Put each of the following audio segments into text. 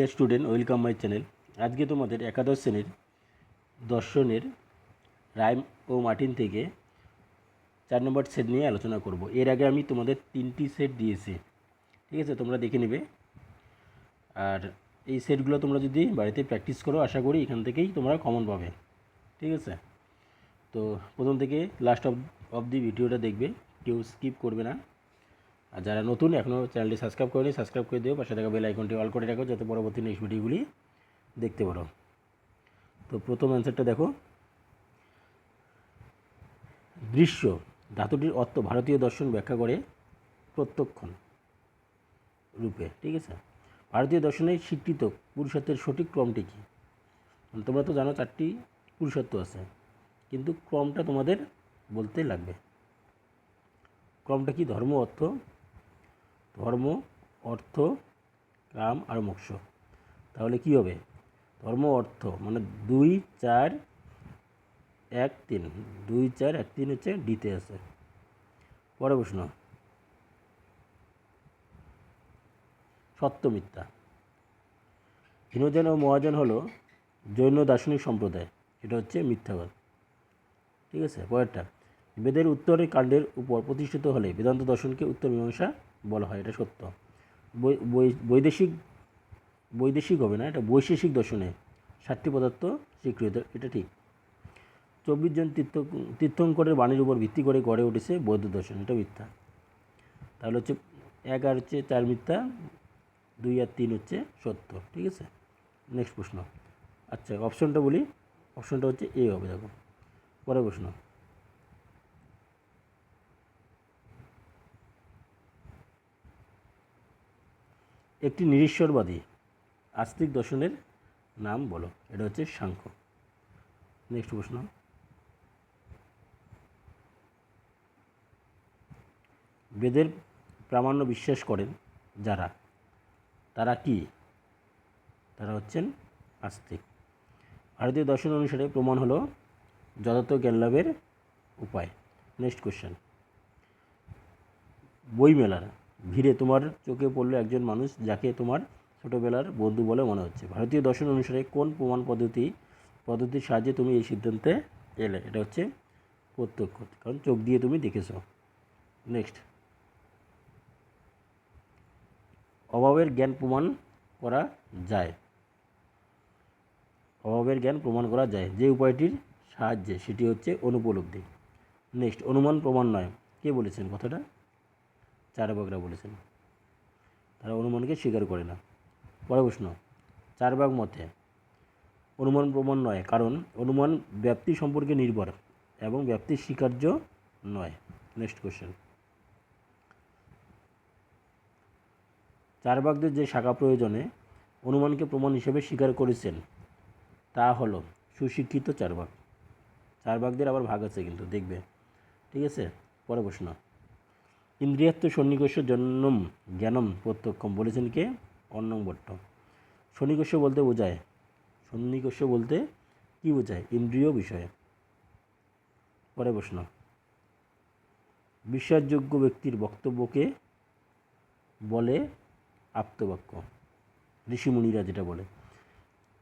Dear student welcome my channel আজকে তোমাদের একাদশ শ্রেণির দর্শনের রাইম ও মার্টিন থেকে চার নম্বর সেট নিয়ে আলোচনা করব। এর আগে আমি তোমাদের তিনটি সেট দিয়েছি। ঠিক আছে? তোমরা দেখে নেবে। আর এই সেটগুলো তোমরা যদি বাড়িতে প্র্যাকটিস করো, আশা করি এখান থেকেই তোমরা কমন পাবে। ঠিক আছে? তো প্রথম থেকে লাস্ট অফ অফ দি ভিডিওটা দেখবে। কেউ স্কিপ করবে না। আর যারা নতুন এখনও চ্যানেলটি সাবস্ক্রাইব করেনি সাবস্ক্রাইব করে দিও। পাশে থাকা বেল আইকনটি অল করে রাখো, যাতে পরবর্তী নেক্সট ভিডিওগুলি দেখতে পারো। তো প্রথম অ্যান্সারটা দেখো। দৃশ্য, ধাতুটির অর্থ ভারতীয় দর্শন ব্যাখ্যা করে প্রত্যক্ষণ রূপে, ঠিক আছে? ভারতীয় দর্শনের স্বীকৃত পুরুষত্বের সঠিক ক্রমটি কী? মানে তোমরা তো জানো চারটি পুরুষত্ব আছে, কিন্তু ক্রমটা তোমাদের বলতে লাগবে। ক্রমটা কি? ধর্ম, অর্থ ধর্ম, অর্থ কাম আর মোক্ষ। তাহলে কি হবে? ধর্ম, অর্থ মানে দুই, চার, এক, তিন। দুই, চার, এক, তিন হচ্ছে ডিতে আছে। পরে প্রশ্ন। সত্য মিথ্যা। ও মহাজন হলো জৈন দার্শনিক সম্প্রদায়। এটা হচ্ছে মিথ্যাবাদ। ঠিক আছে? পরেরটা। বেদের উত্তরের কাণ্ডের উপর প্রতিষ্ঠিত হলে বেদান্ত দর্শনকে উত্তর মীমাংসা বলা হয়, এটা সত্য। বৈদেশিক বৈদেশিক হবে না, এটা বৈশেষিক দর্শনে ষাটটি পদার্থ স্বীকৃত, এটা ঠিক। চব্বিশ জন তীর্থ, তীর্থঙ্করের বাণীর উপর ভিত্তি করে গড়ে উঠেছে বৌদ্ধ দর্শন, এটা মিথ্যা। তাহলে হচ্ছে এক আর হচ্ছে চার মিথ্যা, দুই আর তিন হচ্ছে সত্য, ঠিক আছে? নেক্সট প্রশ্ন। আচ্ছা অপশনটা বলি অপশনটা হচ্ছে এ হবে, দেখো। পরের প্রশ্ন। একটি নিরীশ্বরবাদী আস্তিক দর্শনের নাম বলো। এটা হচ্ছে সাংখ্য। নেক্সট প্রশ্ন। বেদের প্রামাণ্য বিশ্বাস করেন যারা, তারা কি? তারা হচ্ছেন আস্তিক। ভারতীয় দর্শন অনুসারে প্রমাণ হলো যথার্থ জ্ঞান লাভের উপায়। নেক্সট কোশ্চেন বইমেলার ভিড়ে তোমার চোখে পড়ল একজন মানুষ যাকে তোমার ছোটোবেলার বন্ধু বলে মনে হচ্ছে। ভারতীয় দর্শন অনুসারে কোন প্রমাণ পদ্ধতি, পদ্ধতির সাহায্যে তুমি এই সিদ্ধান্তে এলে? এটা হচ্ছে প্রত্যক্ষ। কারণ চোখ দিয়ে তুমি দেখেছ। নেক্সট। অভাবের জ্ঞান প্রমাণ করা যায়। অভাবের জ্ঞান প্রমাণ করা যায়। যে উপায়টির সাহায্যে, সেটি হচ্ছে অনুপলব্ধি। নেক্সট, অনুমান প্রমাণ নয়। কে বলেছেন কথাটা? চারবাগরা বলেছেন। তারা অনুমানকে স্বীকার করে না। পরে প্রশ্ন চারবাগ মতে অনুমান প্রমাণ নয়, কারণ অনুমান ব্যাপ্তি সম্পর্কে নির্ভর এবং ব্যাপ্তির স্বীকার্য নয়। নেক্সট কোশ্চেন চারবাগদের যে শাখা প্রয়োজনে অনুমানকে প্রমাণ হিসেবে স্বীকার করেছেন, তা হলো সুশিক্ষিত চারবাগ চারবাগদের আবার ভাগ আছে কিন্তু, দেখবে। ঠিক আছে? পরে প্রশ্ন ইন্দ্রিয়াত্ম সন্নিকর্ষ জন্মম জ্ঞানম প্রত্যক্ষম বলেছেন কে? অন্নং ভট্ট। সন্নিকর্ষ বলতে বোঝায়। সন্নিকর্ষ বলতে কি বোঝায়? ইন্দ্রিয় বিষয়ে। পরে প্রশ্ন। বিশ্বাসযোগ্য ব্যক্তির বক্তব্যকে বলে আপ্তবাক্য। ঋষিমুনিরা যেটা বলে।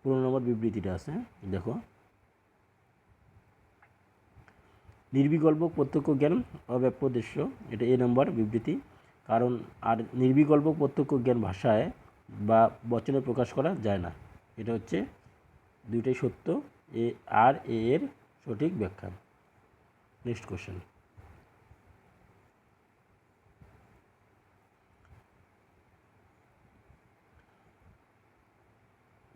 পনেরো নম্বর বিবৃতিটা আছে, দেখো। নির্বিকল্প প্রত্যক্ষ জ্ঞান অব্যাপ্যদেশ্য এটা এ নম্বর বিবৃতি। কারণ আর নির্বিকল্প প্রত্যক্ষ জ্ঞান ভাষায় বা বচনে প্রকাশ করা যায় না। এটা হচ্ছে দুইটাই সত্য। এ আর এ এর সঠিক ব্যাখ্যা। নেক্সট কোশ্চেন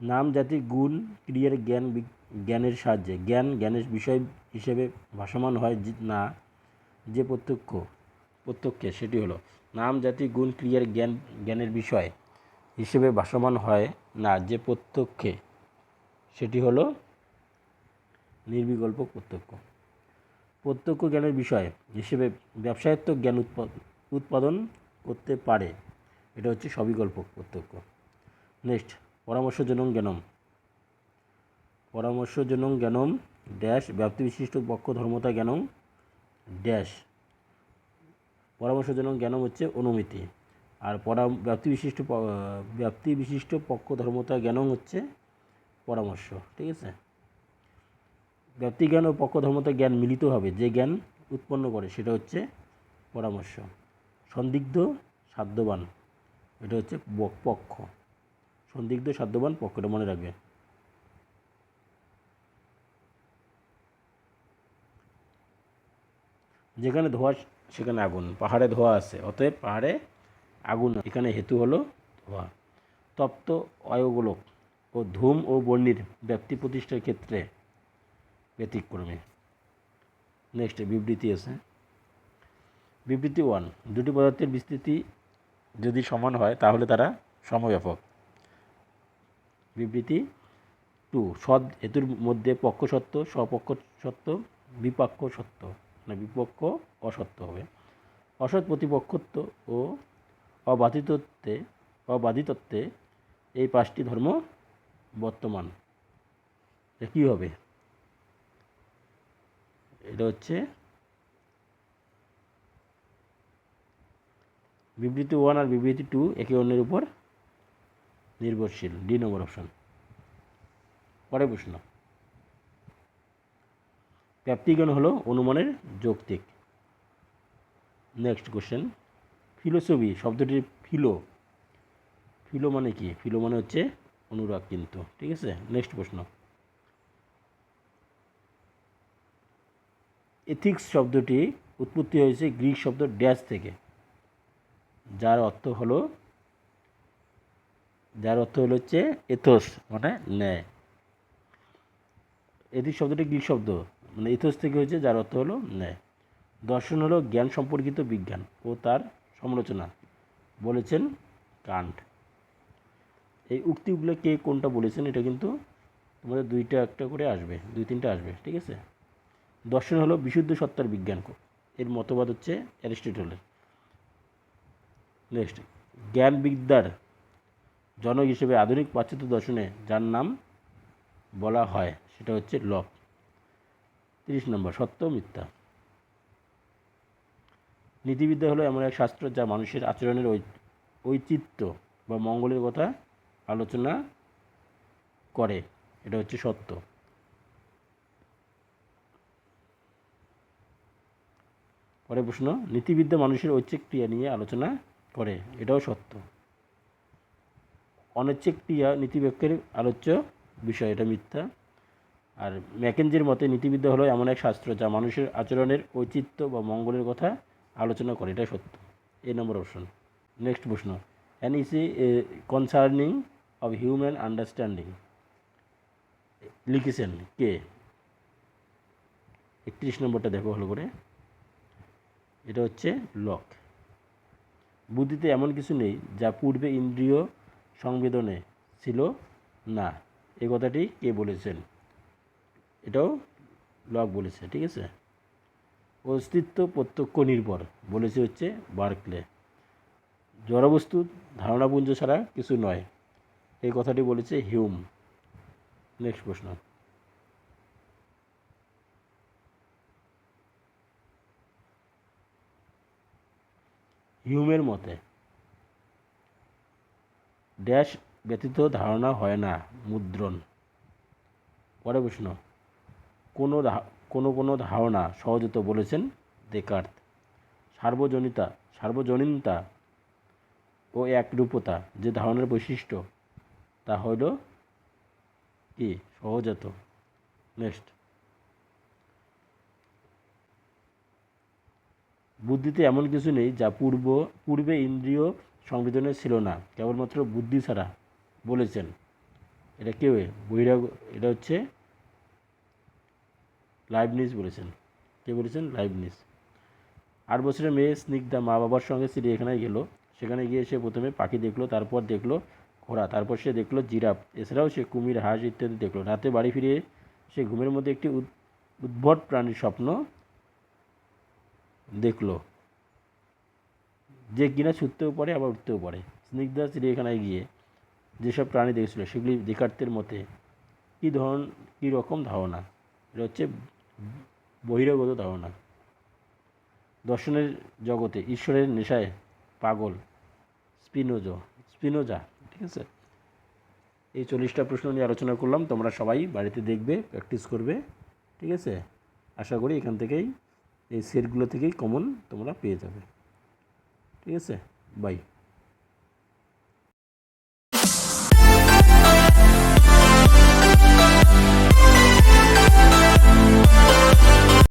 নাম জাতি, গুণ, ক্রিয়ার জ্ঞান জ্ঞানের সাহায্যে। জ্ঞান, জ্ঞানের বিষয় হিসেবে ভাসমান হয় না, যে প্রত্যক্ষ, প্রত্যক্ষে, সেটি হলো নাম জাতি, গুণ, ক্রিয়ার জ্ঞান, জ্ঞানের বিষয় হিসেবে ভাসমান হয় না, যে প্রত্যক্ষে, সেটি হলো নির্বিকল্প প্রত্যক্ষ। প্রত্যক্ষ জ্ঞানের বিষয় হিসেবে ব্যবসায়ত্মক জ্ঞান উৎপা- উৎপাদন করতে পারে। এটা হচ্ছে সবিকল্প প্রত্যক্ষ। নেক্সট পরামর্শজনক জ্ঞানম। পরামর্শজনক জ্ঞানম ড্যাশ ব্যাপ্তিবিশিষ্ট পক্ষ ধর্মতা জ্ঞানম ড্যাশ। পরামর্শজনক জ্ঞানম হচ্ছে অনুমিতি। আর পরা ব্যাপ্তি বিশিষ্ট প- ব্যাপ্তি বিশিষ্ট পক্ষ ধর্মতা জ্ঞানম হচ্ছে পরামর্শ, ঠিক আছে? ব্যক্তিজ্ঞান ও পক্ষ ধর্মতা জ্ঞান মিলিত হবে, যে জ্ঞান উৎপন্ন করে, সেটা হচ্ছে পরামর্শ। সন্দিগ্ধ, সাধ্যবান, এটা হচ্ছে পক্ষ। সন্দিগ্ধ সাধ্যবান পক্ষটা মনে রাখবে যেখানে ধোঁয়া, সেখানে আগুন। পাহাড়ে ধোঁয়া আছে, অতএব পাহাড়ে আগুন এখানে হেতু হলো ধোঁয়া। তপ্ত অয়গোলক ও ধূম ও বর্ণির ব্যাপ্তি প্রতিষ্ঠার ক্ষেত্রে ব্যতিক্রমে। নেক্সট বিবৃতি আছে। বিবৃতি ওয়ান দুটি পদার্থের বিস্তৃতি যদি সমান হয়, তাহলে তারা সমব্যাপক। বিবৃতি টু, সৎ হেতুর মধ্যে পক্ষ সত্য, স্বপক্ষ সত্য, বিপক্ষ সত্য মানে বিপক্ষ অসত্য হবে। অসৎ প্রতিপক্ষত্ব ও অবাধিতত্বে অবাধিতত্বে এই পাঁচটি ধর্ম বর্তমান। কী হবে? এটা হচ্ছে বিবৃতি ওয়ান আর বিবৃতি টু একে অন্যের উপর নির্ভরশীল ডি নম্বর অপশন পরে প্রশ্ন। ব্যাপ্তিজ্ঞান হলো অনুমানের যৌক্তিক। নেক্সট কোশ্চেন ফিলোসফি, শব্দটির ফিলো। ফিলো মানে কি? ফিলো মানে হচ্ছে অনুরাগ কিন্তু, ঠিক আছে? নেক্সট প্রশ্ন। এথিক্স শব্দটি উৎপত্তি হয়েছে গ্রিক শব্দ ড্যাশ থেকে, যার অর্থ হলো যার অর্থ হলো হচ্ছে এথোস মানে ন্যায় এথিক্স শব্দটি গ্রিক শব্দ মানে এথোস থেকে হয়েছে যার অর্থ হলো ন্যায় দর্শন হলো জ্ঞান সম্পর্কিত বিজ্ঞান ও তার সমালোচনা, বলেছেন কান্ট। এই উক্তিগুলো কে কোনটা বলেছেন এটা কিন্তু তোমাদের দুইটা একটা করে আসবে, দুই তিনটা আসবে, ঠিক আছে? দর্শন হলো বিশুদ্ধ সত্তার বিজ্ঞান এর মতবাদ হচ্ছে অ্যারিস্টটলের। নেক্সট জ্ঞান বিদ্যার জনক হিসেবে আধুনিক পাশ্চাত্য দর্শনে যার নাম বলা হয়, সেটা হচ্ছে লক তিরিশ নম্বর, সত্য মিথ্যা। নীতিবিদ্যা হলো এমন এক শাস্ত্র যা মানুষের আচরণের ঐ ঔচিত্য বা মঙ্গলের কথা আলোচনা করে। এটা হচ্ছে সত্য। পরে প্রশ্ন, নীতিবিদ্যা মানুষের ঐচ্ছিক ক্রিয়া নিয়ে আলোচনা করে। এটাও সত্য। অনৈচ্ছিক ক্রিয়া নীতিবাক্যের আলোচ্য বিষয়, এটা মিথ্যা। আর ম্যাকেঞ্জির মতে নীতিবিদ্যা হলো এমন এক শাস্ত্র যা মানুষের আচরণের ঔচিত্য বা মঙ্গলের কথা আলোচনা করে, এটা সত্য। এই নম্বর অপশন। নেক্সট প্রশ্ন। An essay concerning of human understanding. লিখেছেন কে? একত্রিশ নম্বরটা দেখো ভালো করে। এটা হচ্ছে লক। বুদ্ধিতে এমন কিছু নেই যা পূর্বে ইন্দ্রিয় সংবেদনে ছিল না। এ কথাটি কে বলেছেন? এটাও লক বলেছে, ঠিক আছে? অস্তিত্ব প্রত্যক্ষ নির্ভর, বলেছে হচ্ছে বার্কলে। জড়বস্তু, ধারণাপুঞ্জ ছাড়া কিছু নয়। এই কথাটি বলেছে হিউম। নেক্সট প্রশ্ন। হিউমের মতে ড্যাশ ব্যতীত ধারণা হয় না, মুদ্রণ। পরে প্রশ্ন, কোনো কোনো কোনো ধারণা সহজত বলেছেন দেকার্ত সার্বজনীতা, সার্বজনীনতা ও একরূপতা যে ধারণার বৈশিষ্ট্য, তা হইল কি? সহজাত। নেক্সট। বুদ্ধিতে এমন কিছু নেই যা পূর্ব, পূর্বে ইন্দ্রিয় সংবেদনে ছিল না, কেবলমাত্র বুদ্ধি ছাড়া বলেছেন। এটা কেউ বহিরাগ এটা হচ্ছে লাইভনিস বলেছেন। কে বলেছেন? লাইভনিস আট বছরের মেয়ে স্নিগ্ধা মা বাবার সঙ্গে চিড়িয়াখানায় গেল। সেখানে গিয়ে সে প্রথমে পাখি দেখল, তারপর দেখল ঘোড়া, তারপর সে দেখল জিরাফ, এছাড়াও সে কুমির, হাঁস ইত্যাদি দেখল। রাতে বাড়ি ফিরে সে ঘুমের মধ্যে একটি উদ- উদ্ভট প্রাণীর স্বপ্ন দেখল। যে কিনা ছুটতেও পারে, আবার উঠতেও পারে। স্নিগ্ধা চিড়িয়াখানায় গিয়ে যেসব প্রাণী দেখছিল, সেগুলি দেখার্তের মতে কী ধরন, কী রকম ধারণা? এটা হচ্ছে বহিরাগত ধারণা। দর্শনের জগতে ঈশ্বরের নেশায় পাগল স্পিনোজো, স্পিনোজা, ঠিক আছে? এই চল্লিশটা প্রশ্ন নিয়ে আলোচনা করলাম, তোমরা সবাই বাড়িতে দেখবে প্র্যাকটিস করবে, ঠিক আছে? আশা করি এখান থেকেই, এই সেটগুলো থেকেই কমন তোমরা পেয়ে যাবে। ठीक है बाय